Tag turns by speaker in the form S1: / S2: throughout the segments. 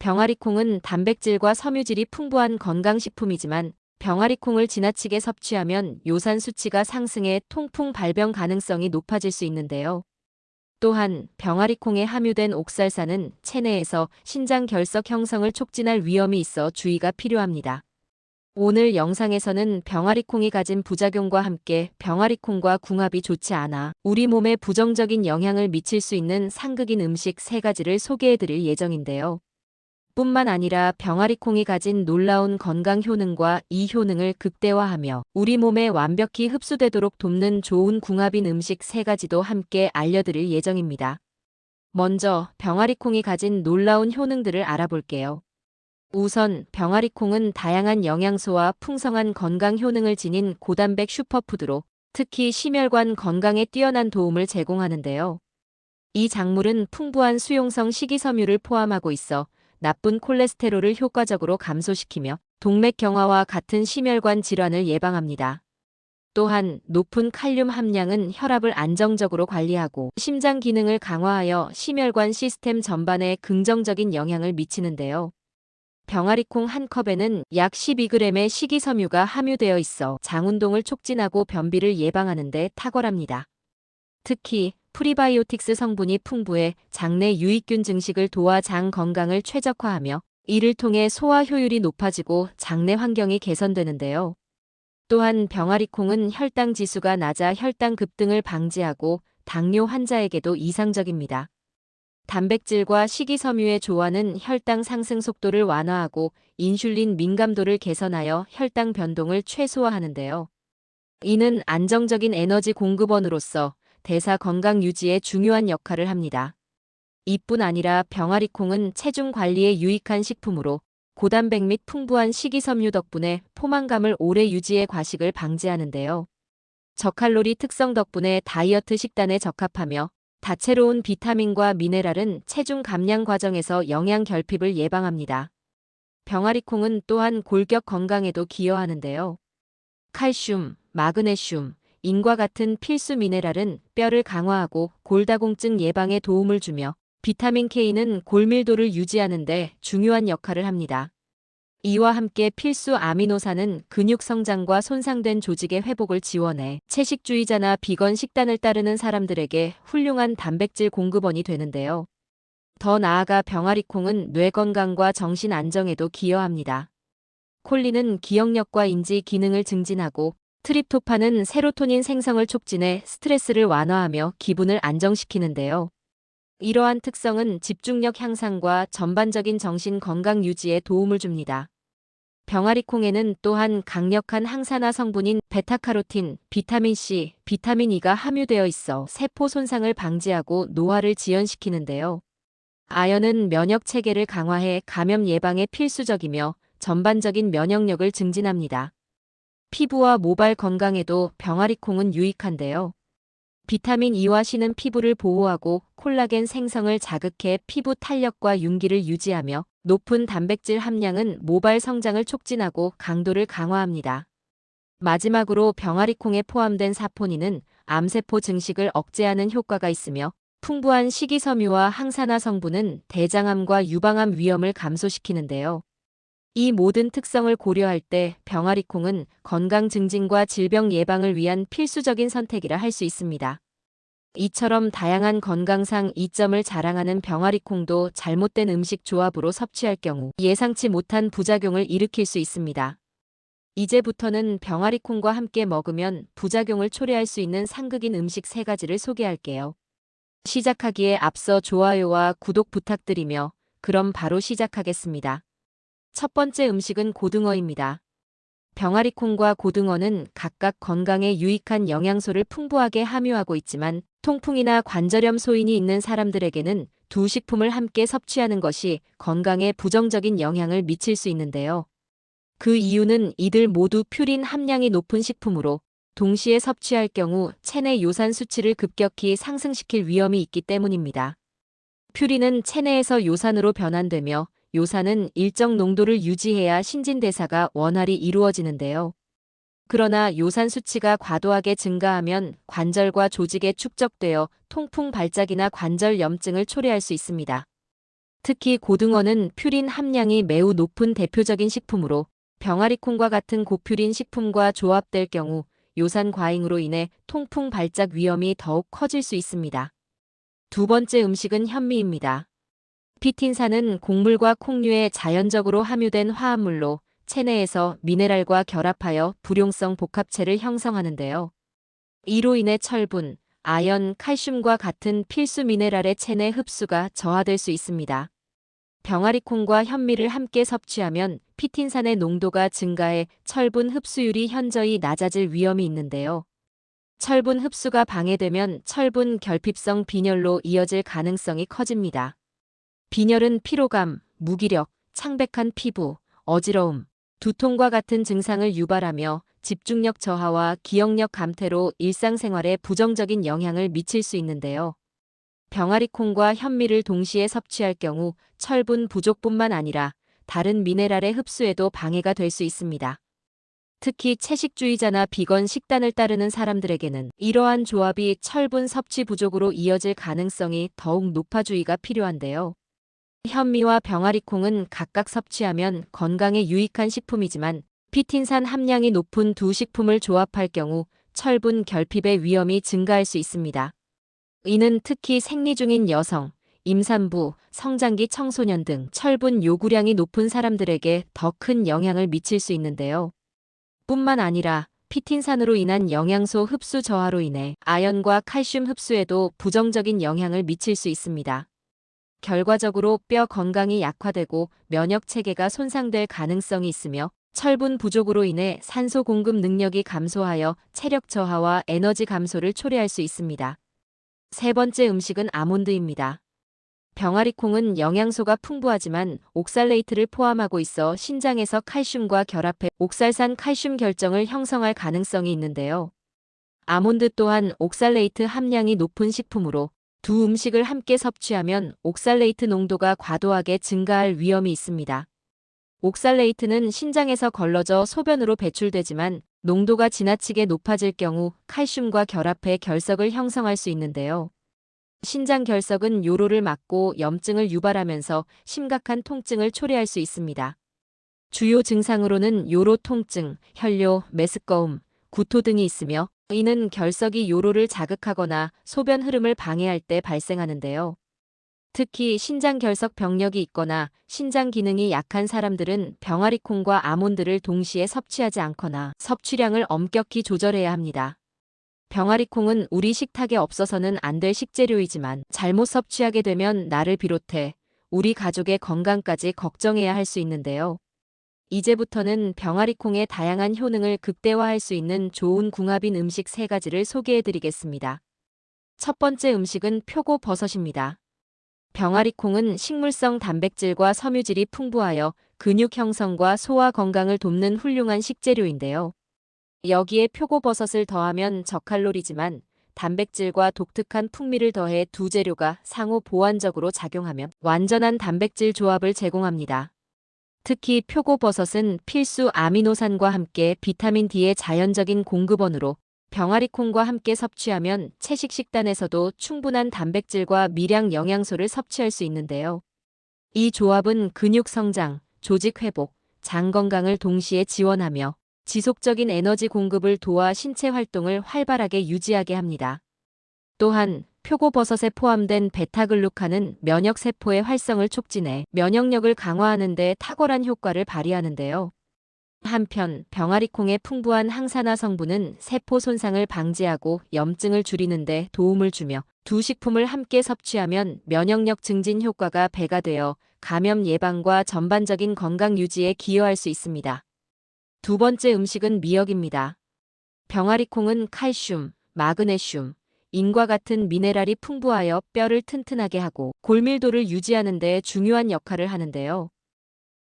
S1: 병아리콩은 단백질과 섬유질이 풍부한 건강식품이지만 병아리콩을 지나치게 섭취하면 요산 수치가 상승해 통풍 발병 가능성이 높아질 수 있는데요. 또한 병아리콩에 함유된 옥살산은 체내에서 신장 결석 형성을 촉진할 위험이 있어 주의가 필요합니다. 오늘 영상에서는 병아리콩이 가진 부작용과 함께 병아리콩과 궁합이 좋지 않아 우리 몸에 부정적인 영향을 미칠 수 있는 상극인 음식 세 가지를 소개해 드릴 예정인데요. 뿐만 아니라 병아리콩이 가진 놀라운 건강 효능과 이 효능을 극대화하며 우리 몸에 완벽히 흡수되도록 돕는 좋은 궁합인 음식 세 가지도 함께 알려드릴 예정입니다. 먼저 병아리콩이 가진 놀라운 효능들을 알아볼게요. 우선 병아리콩은 다양한 영양소와 풍성한 건강 효능을 지닌 고단백 슈퍼푸드로 특히 심혈관 건강에 뛰어난 도움을 제공하는데요. 이 작물은 풍부한 수용성 식이섬유를 포함하고 있어 나쁜 콜레스테롤을 효과적으로 감소시키며 동맥 경화와 같은 심혈관 질환을 예방합니다. 또한 높은 칼륨 함량은 혈압을 안정적으로 관리하고 심장 기능을 강화하여 심혈관 시스템 전반에 긍정적인 영향을 미치는데요. 병아리콩 한 컵에는 약 12g의 식이섬유가 함유되어 있어 장운동을 촉진하고 변비를 예방하는 데 탁월합니다. 특히 프리바이오틱스 성분이 풍부해 장내 유익균 증식을 도와 장 건강을 최적화하며 이를 통해 소화 효율이 높아지고 장내 환경이 개선되는데요. 또한 병아리콩은 혈당 지수가 낮아 혈당 급등을 방지하고 당뇨 환자에게도 이상적입니다. 단백질과 식이섬유의 조화는 혈당 상승 속도를 완화하고 인슐린 민감도를 개선하여 혈당 변동을 최소화하는데요. 이는 안정적인 에너지 공급원으로서 대사 건강 유지에 중요한 역할을 합니다. 이뿐 아니라 병아리콩은 체중 관리에 유익한 식품으로 고단백 및 풍부한 식이섬유 덕분에 포만감을 오래 유지해 과식을 방지하는데요. 저칼로리 특성 덕분에 다이어트 식단에 적합하며 다채로운 비타민과 미네랄은 체중 감량 과정에서 영양 결핍을 예방합니다. 병아리콩은 또한 골격 건강에도 기여하는데요. 칼슘, 마그네슘, 인과 같은 필수 미네랄은 뼈를 강화하고 골다공증 예방에 도움을 주며 비타민 K는 골밀도를 유지하는 데 중요한 역할을 합니다. 이와 함께 필수 아미노산은 근육 성장과 손상된 조직의 회복을 지원해 채식주의자나 비건 식단을 따르는 사람들에게 훌륭한 단백질 공급원이 되는데요. 더 나아가 병아리콩은 뇌 건강과 정신 안정에도 기여합니다. 콜린은 기억력과 인지 기능을 증진하고 트립토판은 세로토닌 생성을 촉진해 스트레스를 완화하며 기분을 안정시키는데요. 이러한 특성은 집중력 향상과 전반적인 정신 건강 유지에 도움을 줍니다. 병아리콩에는 또한 강력한 항산화 성분인 베타카로틴, 비타민C, 비타민 E가 함유되어 있어 세포 손상을 방지하고 노화를 지연시키는데요. 아연은 면역 체계를 강화해 감염 예방에 필수적이며 전반적인 면역력을 증진합니다. 피부와 모발 건강에도 병아리콩은 유익한데요. 비타민 E와 C는 피부를 보호하고 콜라겐 생성을 자극해 피부 탄력과 윤기를 유지하며 높은 단백질 함량은 모발 성장을 촉진하고 강도를 강화합니다. 마지막으로 병아리콩에 포함된 사포닌은 암세포 증식을 억제하는 효과가 있으며 풍부한 식이섬유와 항산화 성분은 대장암과 유방암 위험을 감소시키는데요. 이 모든 특성을 고려할 때 병아리콩은 건강 증진과 질병 예방을 위한 필수적인 선택이라 할 수 있습니다. 이처럼 다양한 건강상 이점을 자랑하는 병아리콩도 잘못된 음식 조합으로 섭취할 경우 예상치 못한 부작용을 일으킬 수 있습니다. 이제부터는 병아리콩과 함께 먹으면 부작용을 초래할 수 있는 상극인 음식 세 가지를 소개할게요. 시작하기에 앞서 좋아요와 구독 부탁드리며 그럼 바로 시작하겠습니다. 첫 번째 음식은 고등어입니다. 병아리콩과 고등어는 각각 건강에 유익한 영양소를 풍부하게 함유하고 있지만 통풍이나 관절염 소인이 있는 사람들에게는 두 식품을 함께 섭취하는 것이 건강에 부정적인 영향을 미칠 수 있는데요. 그 이유는 이들 모두 퓨린 함량이 높은 식품으로 동시에 섭취할 경우 체내 요산 수치를 급격히 상승시킬 위험이 있기 때문입니다. 퓨린은 체내에서 요산으로 변환되며 요산은 일정 농도를 유지해야 신진대사가 원활히 이루어지는데요. 그러나 요산 수치가 과도하게 증가하면 관절과 조직에 축적되어 통풍 발작이나 관절 염증을 초래할 수 있습니다. 특히 고등어는 퓨린 함량이 매우 높은 대표적인 식품으로 병아리콩과 같은 고퓨린 식품과 조합될 경우 요산 과잉으로 인해 통풍 발작 위험이 더욱 커질 수 있습니다. 두 번째 음식은 현미입니다. 피틴산은 곡물과 콩류에 자연적으로 함유된 화합물로 체내에서 미네랄과 결합하여 불용성 복합체를 형성하는데요. 이로 인해 철분, 아연, 칼슘과 같은 필수 미네랄의 체내 흡수가 저하될 수 있습니다. 병아리콩과 현미를 함께 섭취하면 피틴산의 농도가 증가해 철분 흡수율이 현저히 낮아질 위험이 있는데요. 철분 흡수가 방해되면 철분 결핍성 빈혈로 이어질 가능성이 커집니다. 빈혈은 피로감, 무기력, 창백한 피부, 어지러움, 두통과 같은 증상을 유발하며 집중력 저하와 기억력 감퇴로 일상생활에 부정적인 영향을 미칠 수 있는데요. 병아리콩과 현미를 동시에 섭취할 경우 철분 부족뿐만 아니라 다른 미네랄의 흡수에도 방해가 될 수 있습니다. 특히 채식주의자나 비건 식단을 따르는 사람들에게는 이러한 조합이 철분 섭취 부족으로 이어질 가능성이 더욱 높아 주의가 필요한데요. 현미와 병아리콩은 각각 섭취하면 건강에 유익한 식품이지만 피틴산 함량이 높은 두 식품을 조합할 경우 철분 결핍의 위험이 증가할 수 있습니다. 이는 특히 생리 중인 여성, 임산부, 성장기 청소년 등 철분 요구량이 높은 사람들에게 더 큰 영향을 미칠 수 있는데요. 뿐만 아니라 피틴산으로 인한 영양소 흡수 저하로 인해 아연과 칼슘 흡수에도 부정적인 영향을 미칠 수 있습니다. 결과적으로 뼈 건강이 약화되고 면역 체계가 손상될 가능성이 있으며 철분 부족으로 인해 산소 공급 능력이 감소하여 체력 저하와 에너지 감소를 초래할 수 있습니다. 세 번째 음식은 아몬드입니다. 병아리콩은 영양소가 풍부하지만 옥살레이트를 포함하고 있어 신장에서 칼슘과 결합해 옥살산 칼슘 결정을 형성할 가능성이 있는데요. 아몬드 또한 옥살레이트 함량이 높은 식품으로 두 음식을 함께 섭취하면 옥살레이트 농도가 과도하게 증가할 위험이 있습니다. 옥살레이트는 신장에서 걸러져 소변으로 배출되지만 농도가 지나치게 높아질 경우 칼슘과 결합해 결석을 형성할 수 있는데요. 신장 결석은 요로를 막고 염증을 유발하면서 심각한 통증을 초래할 수 있습니다. 주요 증상으로는 요로 통증, 혈뇨, 메스꺼움, 구토 등이 있으며 이는 결석이 요로를 자극하거나 소변 흐름을 방해할 때 발생하는데요. 특히 신장 결석 병력이 있거나 신장 기능이 약한 사람들은 병아리콩과 아몬드를 동시에 섭취하지 않거나 섭취량을 엄격히 조절해야 합니다. 병아리콩은 우리 식탁에 없어서는 안 될 식재료이지만 잘못 섭취하게 되면 나를 비롯해 우리 가족의 건강까지 걱정해야 할 수 있는데요. 이제부터는 병아리콩의 다양한 효능을 극대화할 수 있는 좋은 궁합인 음식 세 가지를 소개해 드리겠습니다. 첫 번째 음식은 표고버섯입니다. 병아리콩은 식물성 단백질과 섬유질이 풍부하여 근육 형성과 소화 건강을 돕는 훌륭한 식재료인데요. 여기에 표고버섯을 더하면 저칼로리지만 단백질과 독특한 풍미를 더해 두 재료가 상호 보완적으로 작용하면 완전한 단백질 조합을 제공합니다. 특히 표고버섯은 필수 아미노산과 함께 비타민 D의 자연적인 공급원으로 병아리콩과 함께 섭취하면 채식 식단에서도 충분한 단백질과 미량 영양소를 섭취할 수 있는데요. 이 조합은 근육 성장, 조직 회복, 장 건강을 동시에 지원하며 지속적인 에너지 공급을 도와 신체 활동을 활발하게 유지하게 합니다. 또한 표고버섯에 포함된 베타글루칸은 면역세포의 활성을 촉진해 면역력을 강화하는 데 탁월한 효과를 발휘하는데요. 한편 병아리콩의 풍부한 항산화 성분은 세포 손상을 방지하고 염증을 줄이는 데 도움을 주며 두 식품을 함께 섭취하면 면역력 증진 효과가 배가 되어 감염 예방과 전반적인 건강 유지에 기여할 수 있습니다. 두 번째 음식은 미역입니다. 병아리콩은 칼슘, 마그네슘, 인과 같은 미네랄이 풍부하여 뼈를 튼튼하게 하고 골밀도를 유지하는 데 중요한 역할을 하는데요.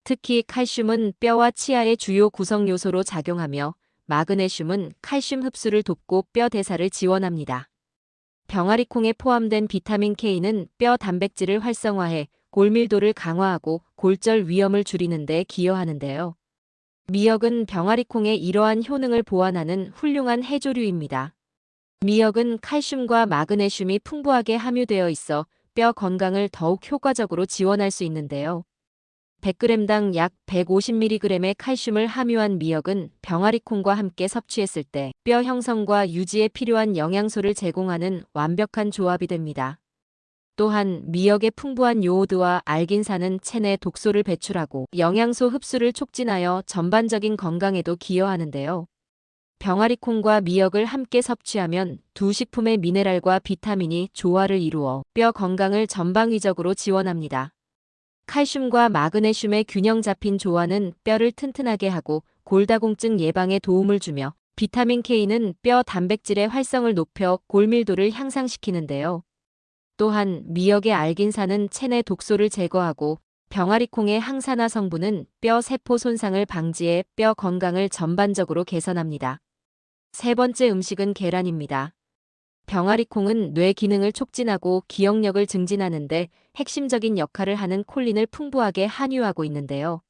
S1: 특히 칼슘은 뼈와 치아의 주요 구성 요소로 작용하며 마그네슘은 칼슘 흡수를 돕고 뼈 대사를 지원합니다. 병아리콩에 포함된 비타민 K는 뼈 단백질을 활성화해 골밀도를 강화하고 골절 위험을 줄이는 데 기여하는데요. 미역은 병아리콩의 이러한 효능을 보완하는 훌륭한 해조류입니다. 미역은 칼슘과 마그네슘이 풍부하게 함유되어 있어 뼈 건강을 더욱 효과적으로 지원할 수 있는데요. 100g당 약 150mg의 칼슘을 함유한 미역은 병아리콩과 함께 섭취했을 때 뼈 형성과 유지에 필요한 영양소를 제공하는 완벽한 조합이 됩니다. 또한 미역의 풍부한 요오드와 알긴산은 체내 독소를 배출하고 영양소 흡수를 촉진하여 전반적인 건강에도 기여하는데요. 병아리콩과 미역을 함께 섭취하면 두 식품의 미네랄과 비타민이 조화를 이루어 뼈 건강을 전방위적으로 지원합니다. 칼슘과 마그네슘의 균형 잡힌 조화는 뼈를 튼튼하게 하고 골다공증 예방에 도움을 주며 비타민 K는 뼈 단백질의 활성을 높여 골밀도를 향상시키는데요. 또한 미역의 알긴산은 체내 독소를 제거하고 병아리콩의 항산화 성분은 뼈 세포 손상을 방지해 뼈 건강을 전반적으로 개선합니다. 세 번째 음식은 계란입니다. 병아리콩은 뇌 기능을 촉진하고 기억력을 증진하는데 핵심적인 역할을 하는 콜린을 풍부하게 함유하고 있는데요.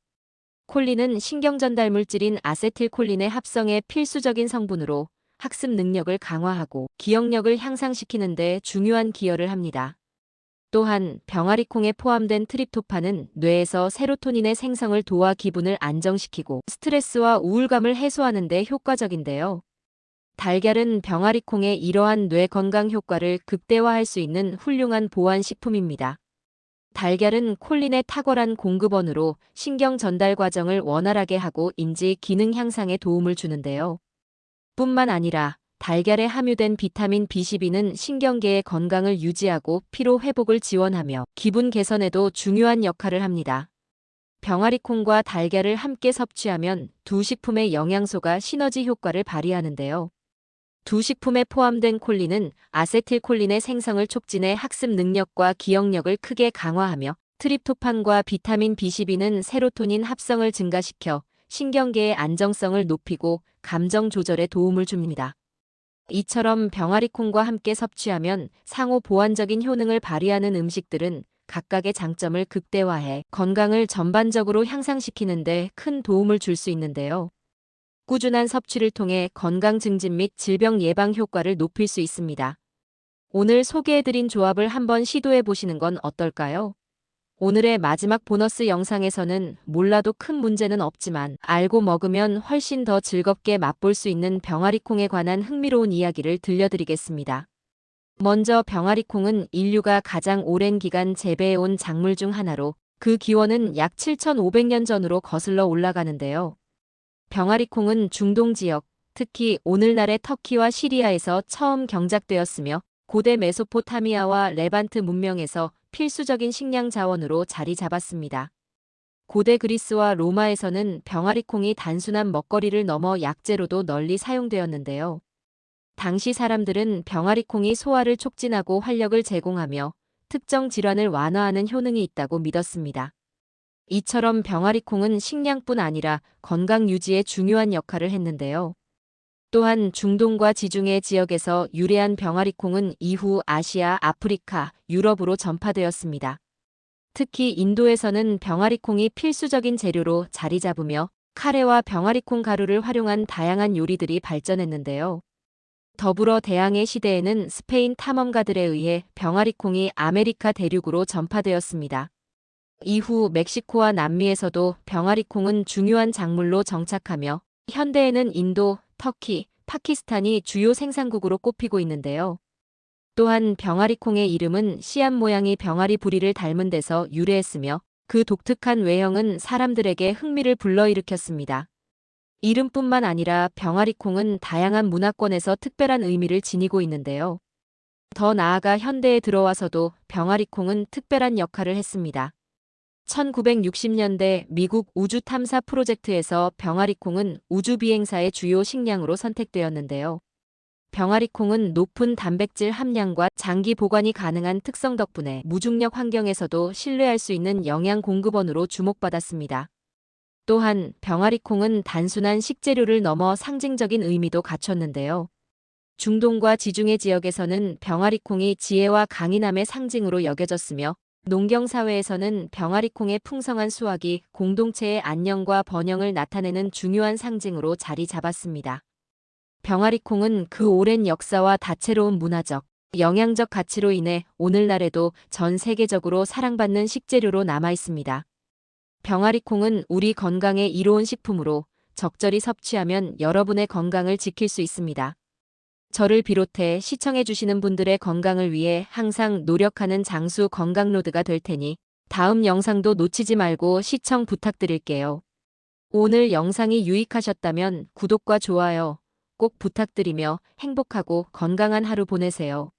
S1: 콜린은 신경전달 물질인 아세틸콜린의 합성에 필수적인 성분으로 학습 능력을 강화하고 기억력을 향상시키는 데 중요한 기여를 합니다. 또한 병아리콩에 포함된 트립토판은 뇌에서 세로토닌의 생성을 도와 기분을 안정시키고 스트레스와 우울감을 해소하는 데 효과적인데요. 달걀은 병아리콩의 이러한 뇌 건강 효과를 극대화할 수 있는 훌륭한 보완 식품입니다. 달걀은 콜린의 탁월한 공급원으로 신경 전달 과정을 원활하게 하고 인지 기능 향상에 도움을 주는데요. 뿐만 아니라 달걀에 함유된 비타민 B12는 신경계의 건강을 유지하고 피로 회복을 지원하며 기분 개선에도 중요한 역할을 합니다. 병아리콩과 달걀을 함께 섭취하면 두 식품의 영양소가 시너지 효과를 발휘하는데요. 두 식품에 포함된 콜린은 아세틸콜린의 생성을 촉진해 학습 능력과 기억력을 크게 강화하며 트립토판과 비타민 B12는 세로토닌 합성을 증가시켜 신경계의 안정성을 높이고 감정 조절에 도움을 줍니다. 이처럼 병아리콩과 함께 섭취하면 상호 보완적인 효능을 발휘하는 음식들은 각각의 장점을 극대화해 건강을 전반적으로 향상시키는 데 큰 도움을 줄 수 있는데요. 꾸준한 섭취를 통해 건강 증진 및 질병 예방 효과를 높일 수 있습니다. 오늘 소개해드린 조합을 한번 시도해 보시는 건 어떨까요? 오늘의 마지막 보너스 영상에서는 몰라도 큰 문제는 없지만 알고 먹으면 훨씬 더 즐겁게 맛볼 수 있는 병아리콩에 관한 흥미로운 이야기를 들려드리겠습니다. 먼저 병아리콩은 인류가 가장 오랜 기간 재배해온 작물 중 하나로 그 기원은 약 7,500년 전으로 거슬러 올라가는데요. 병아리콩은 중동 지역, 특히 오늘날의 터키와 시리아에서 처음 경작되었으며 고대 메소포타미아와 레반트 문명에서 필수적인 식량 자원으로 자리 잡았습니다. 고대 그리스와 로마에서는 병아리콩이 단순한 먹거리를 넘어 약재로도 널리 사용되었는데요. 당시 사람들은 병아리콩이 소화를 촉진하고 활력을 제공하며 특정 질환을 완화하는 효능이 있다고 믿었습니다. 이처럼 병아리콩은 식량뿐 아니라 건강 유지에 중요한 역할을 했는데요. 또한 중동과 지중해 지역에서 유래한 병아리콩은 이후 아시아, 아프리카, 유럽으로 전파되었습니다. 특히 인도에서는 병아리콩이 필수적인 재료로 자리 잡으며 카레와 병아리콩 가루를 활용한 다양한 요리들이 발전했는데요. 더불어 대항해 시대에는 스페인 탐험가들에 의해 병아리콩이 아메리카 대륙으로 전파되었습니다. 이후 멕시코와 남미에서도 병아리콩은 중요한 작물로 정착하며 현대에는 인도, 터키, 파키스탄이 주요 생산국으로 꼽히고 있는데요. 또한 병아리콩의 이름은 씨앗 모양이 병아리 부리를 닮은 데서 유래했으며 그 독특한 외형은 사람들에게 흥미를 불러일으켰습니다. 이름뿐만 아니라 병아리콩은 다양한 문화권에서 특별한 의미를 지니고 있는데요. 더 나아가 현대에 들어와서도 병아리콩은 특별한 역할을 했습니다. 1960년대 미국 우주 탐사 프로젝트에서 병아리콩은 우주 비행사의 주요 식량으로 선택되었는데요. 병아리콩은 높은 단백질 함량과 장기 보관이 가능한 특성 덕분에 무중력 환경에서도 신뢰할 수 있는 영양 공급원으로 주목받았습니다. 또한 병아리콩은 단순한 식재료를 넘어 상징적인 의미도 갖췄는데요. 중동과 지중해 지역에서는 병아리콩이 지혜와 강인함의 상징으로 여겨졌으며 농경사회에서는 병아리콩의 풍성한 수확이 공동체의 안녕과 번영을 나타내는 중요한 상징으로 자리 잡았습니다. 병아리콩은 그 오랜 역사와 다채로운 문화적, 영양적 가치로 인해 오늘날에도 전 세계적으로 사랑받는 식재료로 남아 있습니다. 병아리콩은 우리 건강에 이로운 식품으로 적절히 섭취하면 여러분의 건강을 지킬 수 있습니다. 저를 비롯해 시청해주시는 분들의 건강을 위해 항상 노력하는 장수 건강로드가 될 테니 다음 영상도 놓치지 말고 시청 부탁드릴게요. 오늘 영상이 유익하셨다면 구독과 좋아요 꼭 부탁드리며 행복하고 건강한 하루 보내세요.